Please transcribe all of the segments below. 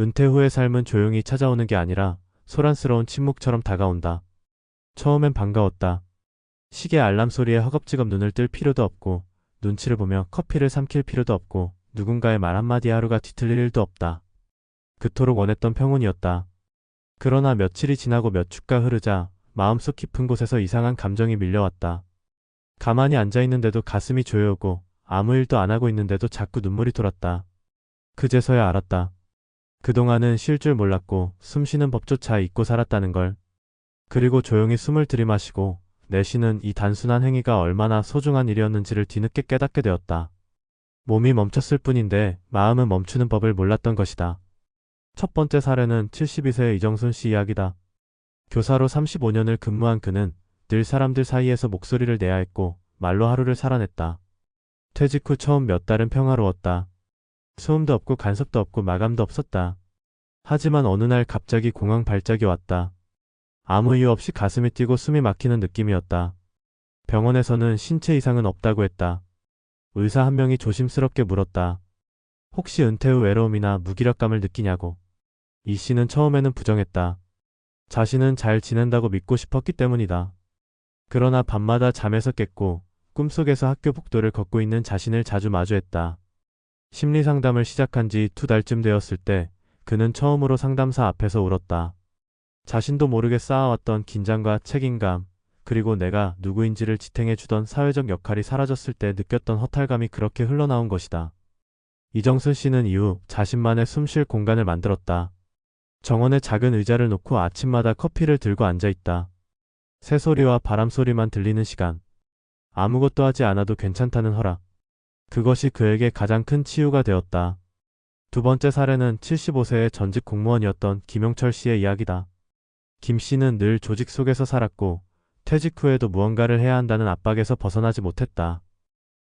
은퇴 후의 삶은 조용히 찾아오는 게 아니라 소란스러운 침묵처럼 다가온다. 처음엔 반가웠다. 시계 알람 소리에 허겁지겁 눈을 뜰 필요도 없고 눈치를 보며 커피를 삼킬 필요도 없고 누군가의 말 한마디에 하루가 뒤틀릴 일도 없다. 그토록 원했던 평온이었다. 그러나 며칠이 지나고 몇 주가 흐르자 마음속 깊은 곳에서 이상한 감정이 밀려왔다. 가만히 앉아 있는데도 가슴이 조여오고 아무 일도 안 하고 있는데도 자꾸 눈물이 돌았다. 그제서야 알았다. 그동안은 쉴 줄 몰랐고 숨 쉬는 법조차 잊고 살았다는 걸. 그리고 조용히 숨을 들이마시고 내쉬는 이 단순한 행위가 얼마나 소중한 일이었는지를 뒤늦게 깨닫게 되었다. 몸이 멈췄을 뿐인데 마음은 멈추는 법을 몰랐던 것이다. 첫 번째 사례는 72세의 이정순 씨 이야기다. 교사로 35년을 근무한 그는 늘 사람들 사이에서 목소리를 내야 했고 말로 하루를 살아냈다. 퇴직 후 처음 몇 달은 평화로웠다. 소음도 없고 간섭도 없고 마감도 없었다. 하지만 어느 날 갑자기 공황 발작이 왔다. 아무 이유 없이 가슴이 뛰고 숨이 막히는 느낌이었다. 병원에서는 신체 이상은 없다고 했다. 의사 한 명이 조심스럽게 물었다. 혹시 은퇴 후 외로움이나 무기력감을 느끼냐고. 이 씨는 처음에는 부정했다. 자신은 잘 지낸다고 믿고 싶었기 때문이다. 그러나 밤마다 잠에서 깼고 꿈속에서 학교 복도를 걷고 있는 자신을 자주 마주했다. 심리 상담을 시작한 지 두 달쯤 되었을 때 그는 처음으로 상담사 앞에서 울었다. 자신도 모르게 쌓아왔던 긴장과 책임감, 그리고 내가 누구인지를 지탱해 주던 사회적 역할이 사라졌을 때 느꼈던 허탈감이 그렇게 흘러나온 것이다. 이정순 씨는 이후 자신만의 숨쉴 공간을 만들었다. 정원에 작은 의자를 놓고 아침마다 커피를 들고 앉아 있다. 새소리와 바람소리만 들리는 시간. 아무것도 하지 않아도 괜찮다는 허락. 그것이 그에게 가장 큰 치유가 되었다. 두 번째 사례는 75세의 전직 공무원이었던 김용철 씨의 이야기다. 김 씨는 늘 조직 속에서 살았고 퇴직 후에도 무언가를 해야 한다는 압박에서 벗어나지 못했다.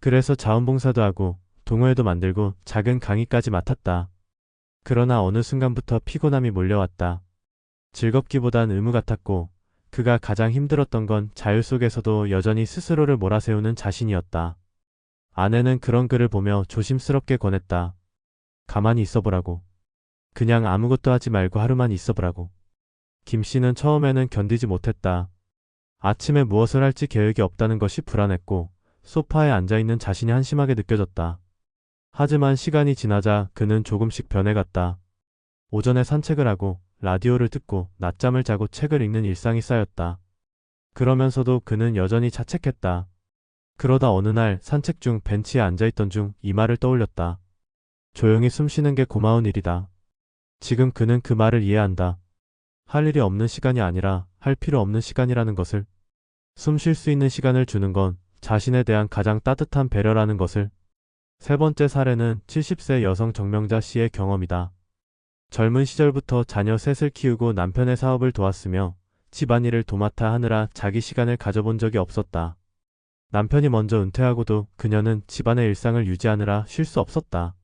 그래서 자원봉사도 하고 동호회도 만들고 작은 강의까지 맡았다. 그러나 어느 순간부터 피곤함이 몰려왔다. 즐겁기보단 의무 같았고 그가 가장 힘들었던 건 자유 속에서도 여전히 스스로를 몰아세우는 자신이었다. 아내는 그런 그를 보며 조심스럽게 권했다. 가만히 있어보라고. 그냥 아무것도 하지 말고 하루만 있어보라고. 김 씨는 처음에는 견디지 못했다. 아침에 무엇을 할지 계획이 없다는 것이 불안했고 소파에 앉아있는 자신이 한심하게 느껴졌다. 하지만 시간이 지나자 그는 조금씩 변해갔다. 오전에 산책을 하고 라디오를 듣고 낮잠을 자고 책을 읽는 일상이 쌓였다. 그러면서도 그는 여전히 자책했다. 그러다 어느 날 산책 중 벤치에 앉아있던 중 이 말을 떠올렸다. 조용히 숨 쉬는 게 고마운 일이다. 지금 그는 그 말을 이해한다. 할 일이 없는 시간이 아니라 할 필요 없는 시간이라는 것을. 숨 쉴 수 있는 시간을 주는 건 자신에 대한 가장 따뜻한 배려라는 것을. 세 번째 사례는 70세 여성 정명자 씨의 경험이다. 젊은 시절부터 자녀 셋을 키우고 남편의 사업을 도왔으며 집안일을 도맡아 하느라 자기 시간을 가져본 적이 없었다. 남편이 먼저 은퇴하고도 그녀는 집안의 일상을 유지하느라 쉴 수 없었다.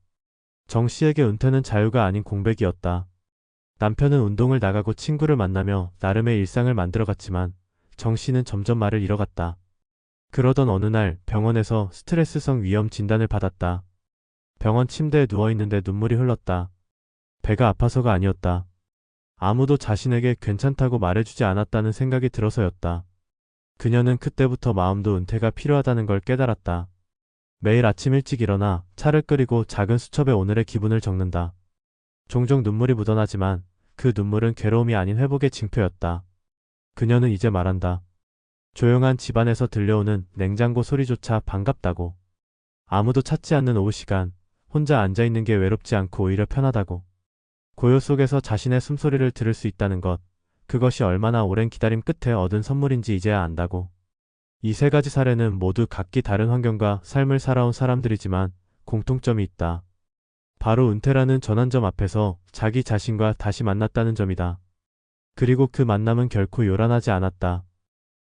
정 씨에게 은퇴는 자유가 아닌 공백이었다. 남편은 운동을 나가고 친구를 만나며 나름의 일상을 만들어갔지만 정 씨는 점점 말을 잃어갔다. 그러던 어느 날 병원에서 스트레스성 위염 진단을 받았다. 병원 침대에 누워있는데 눈물이 흘렀다. 배가 아파서가 아니었다. 아무도 자신에게 괜찮다고 말해주지 않았다는 생각이 들어서였다. 그녀는 그때부터 마음도 은퇴가 필요하다는 걸 깨달았다. 매일 아침 일찍 일어나 차를 끓이고 작은 수첩에 오늘의 기분을 적는다. 종종 눈물이 묻어나지만 그 눈물은 괴로움이 아닌 회복의 징표였다. 그녀는 이제 말한다. 조용한 집안에서 들려오는 냉장고 소리조차 반갑다고. 아무도 찾지 않는 오후 시간, 혼자 앉아있는 게 외롭지 않고 오히려 편하다고. 고요 속에서 자신의 숨소리를 들을 수 있다는 것, 그것이 얼마나 오랜 기다림 끝에 얻은 선물인지 이제야 안다고. 이 세 가지 사례는 모두 각기 다른 환경과 삶을 살아온 사람들이지만 공통점이 있다. 바로 은퇴라는 전환점 앞에서 자기 자신과 다시 만났다는 점이다. 그리고 그 만남은 결코 요란하지 않았다.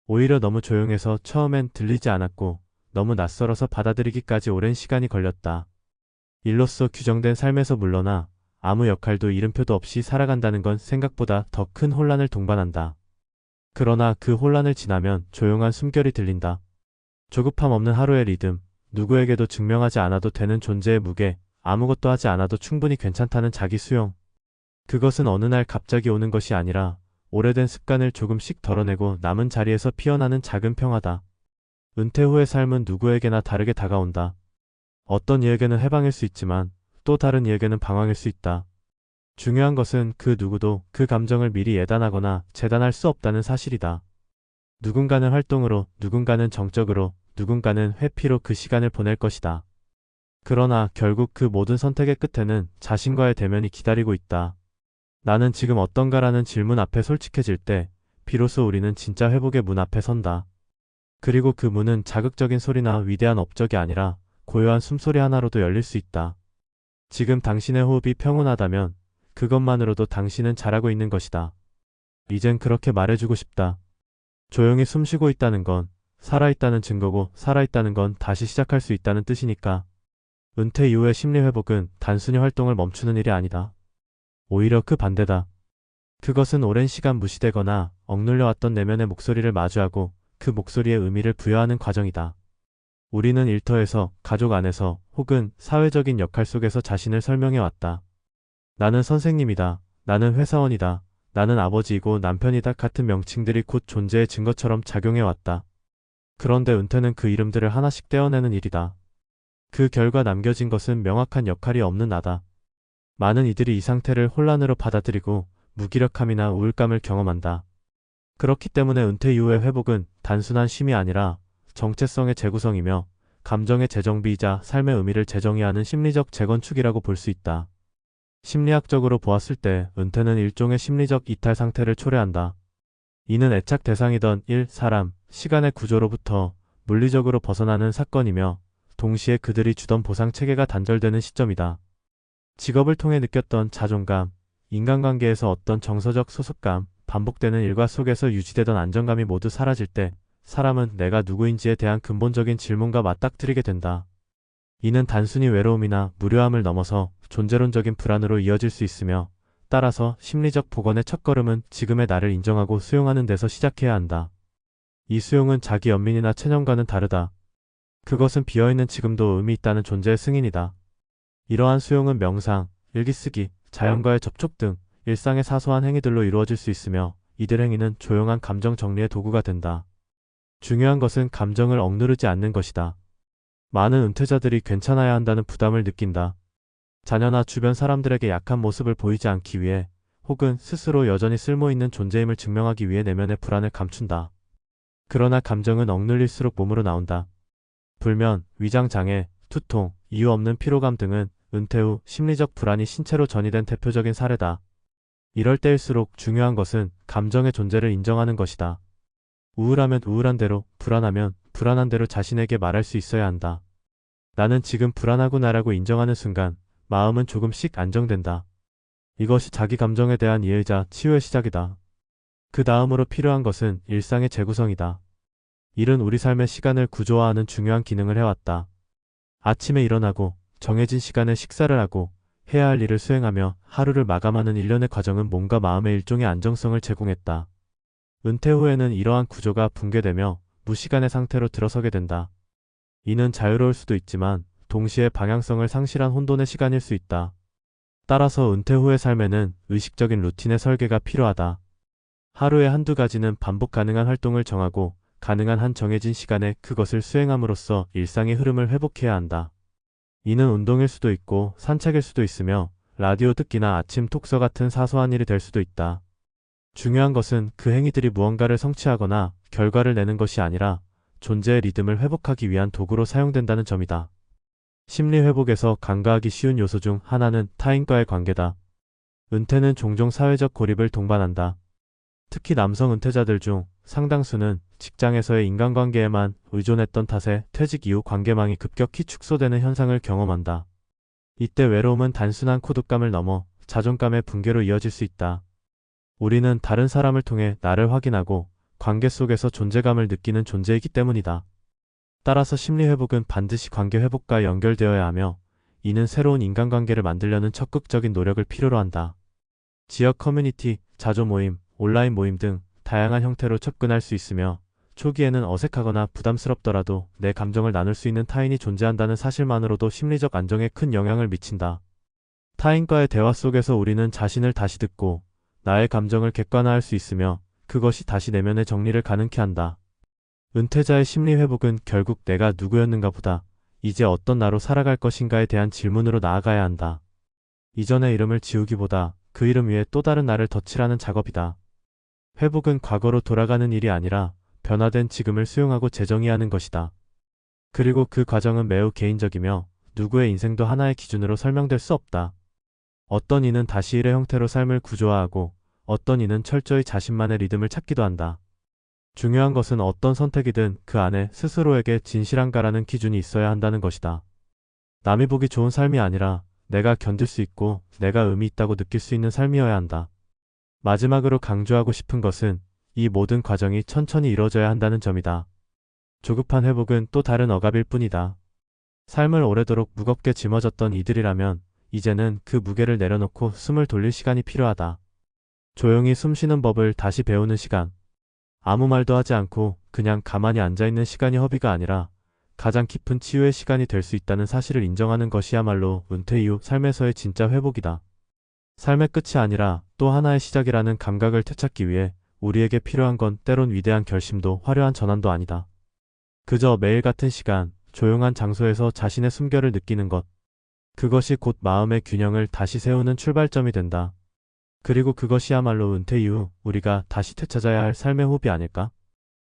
오히려 너무 조용해서 처음엔 들리지 않았고 너무 낯설어서 받아들이기까지 오랜 시간이 걸렸다. 일로서 규정된 삶에서 물러나 아무 역할도 이름표도 없이 살아간다는 건 생각보다 더 큰 혼란을 동반한다. 그러나 그 혼란을 지나면 조용한 숨결이 들린다. 조급함 없는 하루의 리듬, 누구에게도 증명하지 않아도 되는 존재의 무게, 아무것도 하지 않아도 충분히 괜찮다는 자기 수용. 그것은 어느 날 갑자기 오는 것이 아니라 오래된 습관을 조금씩 덜어내고 남은 자리에서 피어나는 작은 평화다. 은퇴 후의 삶은 누구에게나 다르게 다가온다. 어떤 이에게는 해방일 수 있지만 또 다른 이에게는 방황일 수 있다. 중요한 것은 그 누구도 그 감정을 미리 예단하거나 재단할 수 없다는 사실이다. 누군가는 활동으로, 누군가는 정적으로, 누군가는 회피로 그 시간을 보낼 것이다. 그러나 결국 그 모든 선택의 끝에는 자신과의 대면이 기다리고 있다. 나는 지금 어떤가라는 질문 앞에 솔직해질 때, 비로소 우리는 진짜 회복의 문 앞에 선다. 그리고 그 문은 자극적인 소리나 위대한 업적이 아니라 고요한 숨소리 하나로도 열릴 수 있다. 지금 당신의 호흡이 평온하다면 그것만으로도 당신은 잘하고 있는 것이다. 이젠 그렇게 말해주고 싶다. 조용히 숨 쉬고 있다는 건 살아있다는 증거고 살아있다는 건 다시 시작할 수 있다는 뜻이니까. 은퇴 이후의 심리 회복은 단순히 활동을 멈추는 일이 아니다. 오히려 그 반대다. 그것은 오랜 시간 무시되거나 억눌려 왔던 내면의 목소리를 마주하고 그 목소리에 의미를 부여하는 과정이다. 우리는 일터에서, 가족 안에서, 혹은 사회적인 역할 속에서 자신을 설명해 왔다. 나는 선생님이다. 나는 회사원이다. 나는 아버지이고 남편이다 같은 명칭들이 곧 존재의 증거처럼 작용해 왔다. 그런데 은퇴는 그 이름들을 하나씩 떼어내는 일이다. 그 결과 남겨진 것은 명확한 역할이 없는 나다. 많은 이들이 이 상태를 혼란으로 받아들이고 무기력함이나 우울감을 경험한다. 그렇기 때문에 은퇴 이후의 회복은 단순한 쉼이 아니라 정체성의 재구성이며 감정의 재정비이자 삶의 의미를 재정의하는 심리적 재건축이라고 볼 수 있다. 심리학적으로 보았을 때 은퇴는 일종의 심리적 이탈 상태를 초래한다. 이는 애착 대상이던 일, 사람, 시간의 구조로부터 물리적으로 벗어나는 사건이며 동시에 그들이 주던 보상 체계가 단절되는 시점이다. 직업을 통해 느꼈던 자존감, 인간관계에서 어떤 정서적 소속감, 반복되는 일과 속에서 유지되던 안정감이 모두 사라질 때 사람은 내가 누구인지에 대한 근본적인 질문과 맞닥뜨리게 된다. 이는 단순히 외로움이나 무료함을 넘어서 존재론적인 불안으로 이어질 수 있으며 따라서 심리적 복원의 첫걸음은 지금의 나를 인정하고 수용하는 데서 시작해야 한다. 이 수용은 자기 연민이나 체념과는 다르다. 그것은 비어있는 지금도 의미 있다는 존재의 승인이다. 이러한 수용은 명상, 일기쓰기, 자연과의 접촉 등 일상의 사소한 행위들로 이루어질 수 있으며 이들 행위는 조용한 감정 정리의 도구가 된다. 중요한 것은 감정을 억누르지 않는 것이다. 많은 은퇴자들이 괜찮아야 한다는 부담을 느낀다. 자녀나 주변 사람들에게 약한 모습을 보이지 않기 위해 혹은 스스로 여전히 쓸모있는 존재임을 증명하기 위해 내면의 불안을 감춘다. 그러나 감정은 억눌릴수록 몸으로 나온다. 불면, 위장장애, 두통, 이유 없는 피로감 등은 은퇴 후 심리적 불안이 신체로 전이된 대표적인 사례다. 이럴 때일수록 중요한 것은 감정의 존재를 인정하는 것이다. 우울하면 우울한 대로, 불안하면 불안한 대로 자신에게 말할 수 있어야 한다. 나는 지금 불안하구나라고 인정하는 순간 마음은 조금씩 안정된다. 이것이 자기 감정에 대한 이해이자 치유의 시작이다. 그 다음으로 필요한 것은 일상의 재구성이다. 일은 우리 삶의 시간을 구조화하는 중요한 기능을 해왔다. 아침에 일어나고 정해진 시간에 식사를 하고 해야 할 일을 수행하며 하루를 마감하는 일련의 과정은 몸과 마음의 일종의 안정성을 제공했다. 은퇴 후에는 이러한 구조가 붕괴되며 무시간의 상태로 들어서게 된다. 이는 자유로울 수도 있지만 동시에 방향성을 상실한 혼돈의 시간일 수 있다. 따라서 은퇴 후의 삶에는 의식적인 루틴의 설계가 필요하다. 하루에 한두 가지는 반복 가능한 활동을 정하고 가능한 한 정해진 시간에 그것을 수행함으로써 일상의 흐름을 회복해야 한다. 이는 운동일 수도 있고 산책일 수도 있으며 라디오 듣기나 아침 톡서 같은 사소한 일이 될 수도 있다. 중요한 것은 그 행위들이 무언가를 성취하거나 결과를 내는 것이 아니라 존재의 리듬을 회복하기 위한 도구로 사용된다는 점이다. 심리 회복에서 간과하기 쉬운 요소 중 하나는 타인과의 관계다. 은퇴는 종종 사회적 고립을 동반한다. 특히 남성 은퇴자들 중 상당수는 직장에서의 인간관계에만 의존했던 탓에 퇴직 이후 관계망이 급격히 축소되는 현상을 경험한다. 이때 외로움은 단순한 코드감을 넘어 자존감의 붕괴로 이어질 수 있다. 우리는 다른 사람을 통해 나를 확인하고 관계 속에서 존재감을 느끼는 존재이기 때문이다. 따라서 심리 회복은 반드시 관계 회복과 연결되어야 하며 이는 새로운 인간관계를 만들려는 적극적인 노력을 필요로 한다. 지역 커뮤니티, 자조 모임, 온라인 모임 등 다양한 형태로 접근할 수 있으며 초기에는 어색하거나 부담스럽더라도 내 감정을 나눌 수 있는 타인이 존재한다는 사실만으로도 심리적 안정에 큰 영향을 미친다. 타인과의 대화 속에서 우리는 자신을 다시 듣고 나의 감정을 객관화할 수 있으며 그것이 다시 내면의 정리를 가능케 한다. 은퇴자의 심리 회복은 결국 내가 누구였는가 보다 이제 어떤 나로 살아갈 것인가에 대한 질문으로 나아가야 한다. 이전의 이름을 지우기보다 그 이름 위에 또 다른 나를 덧칠하는 작업이다. 회복은 과거로 돌아가는 일이 아니라 변화된 지금을 수용하고 재정의하는 것이다. 그리고 그 과정은 매우 개인적이며 누구의 인생도 하나의 기준으로 설명될 수 없다. 어떤 이는 다시 일의 형태로 삶을 구조화하고 어떤 이는 철저히 자신만의 리듬을 찾기도 한다. 중요한 것은 어떤 선택이든 그 안에 스스로에게 진실한가라는 기준이 있어야 한다는 것이다. 남이 보기 좋은 삶이 아니라 내가 견딜 수 있고 내가 의미 있다고 느낄 수 있는 삶이어야 한다. 마지막으로 강조하고 싶은 것은 이 모든 과정이 천천히 이루어져야 한다는 점이다. 조급한 회복은 또 다른 억압일 뿐이다. 삶을 오래도록 무겁게 짊어졌던 이들이라면 이제는 그 무게를 내려놓고 숨을 돌릴 시간이 필요하다. 조용히 숨 쉬는 법을 다시 배우는 시간. 아무 말도 하지 않고 그냥 가만히 앉아있는 시간이 허비가 아니라 가장 깊은 치유의 시간이 될 수 있다는 사실을 인정하는 것이야말로 은퇴 이후 삶에서의 진짜 회복이다. 삶의 끝이 아니라 또 하나의 시작이라는 감각을 되찾기 위해 우리에게 필요한 건 때론 위대한 결심도 화려한 전환도 아니다. 그저 매일 같은 시간, 조용한 장소에서 자신의 숨결을 느끼는 것. 그것이 곧 마음의 균형을 다시 세우는 출발점이 된다. 그리고 그것이야말로 은퇴 이후 우리가 다시 되찾아야 할 삶의 호흡이 아닐까?